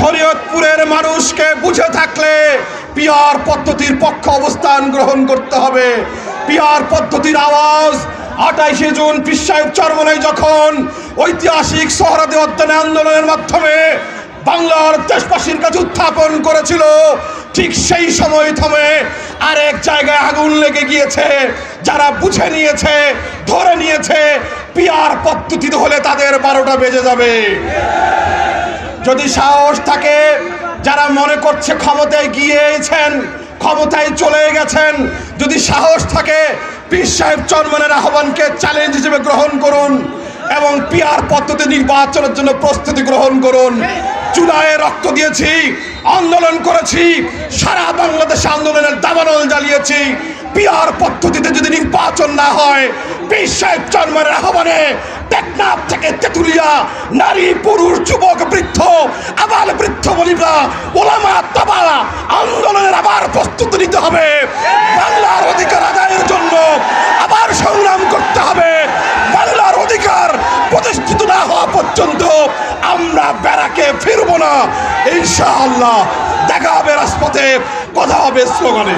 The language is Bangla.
শরীয়তপুরের মানুষকে বুঝে থাকলে পিয়ার পদ্ধতির পক্ষ অবস্থান গ্রহণ করতে হবে। পিয়ার পদ্ধতির আওয়াজ আটাইশে জুন পিসাহেব চরমনায় যখন ঐতিহাসিক সহরাদি অধ্যয়ন আন্দোলনের মাধ্যমে বাংলার দেশবাসীর কাছে উত্থাপন করেছিল, ঠিক সেই সময় থমে আরেক জায়গায় আগুন লেগে গিয়েছে। যারা বুঝে নিয়েছে, ধরে নিয়েছে, পিয়ার পদ্ধতি হলে তাদের বারোটা বেজে যাবে। যদি সাহস থাকে, যারা মনে করছে ক্ষমতায় গিয়েছেন, ক্ষমতায় চলে গেছেন, যদি সাহস থাকে, পীর সাহেব চরমানের আহ্বানকে চ্যালেঞ্জ হিসেবে গ্রহণ করুন এবং পিয়ার পদ্ধতি নির্বাচনের জন্য প্রস্তুতি গ্রহণ করুন। চুলায় রক্ত দিয়েছি, আন্দোলন করেছি, সারা বাংলাদেশ আন্দোলনের দাবানল জ্বালিয়েছি। পিয়ার পদ্ধতিতে যদি নির্বাচন না হয়, পীর সাহেব চরমানের আহ্বানে টেকনাফ থেকে তেতুলিয়া, নারী, পুরুষ, যুবক, বৃদ্ধ আবার বৃদ্ধ বলিবা, ওলামা তাবা আন্দোলনের আবার প্রস্তুতি নিতে হবে। বাংলার অধিকার আদায়ের জন্য আবার সংগ্রাম করতে হবে। বাংলার অধিকার প্রতিষ্ঠিত না হওয়া পর্যন্ত আমরা ব্যারাকে ফিরবো না। ইনশাআল্লাহ, দেখা হবে রাজপথে, কথা হবে স্লোগানে।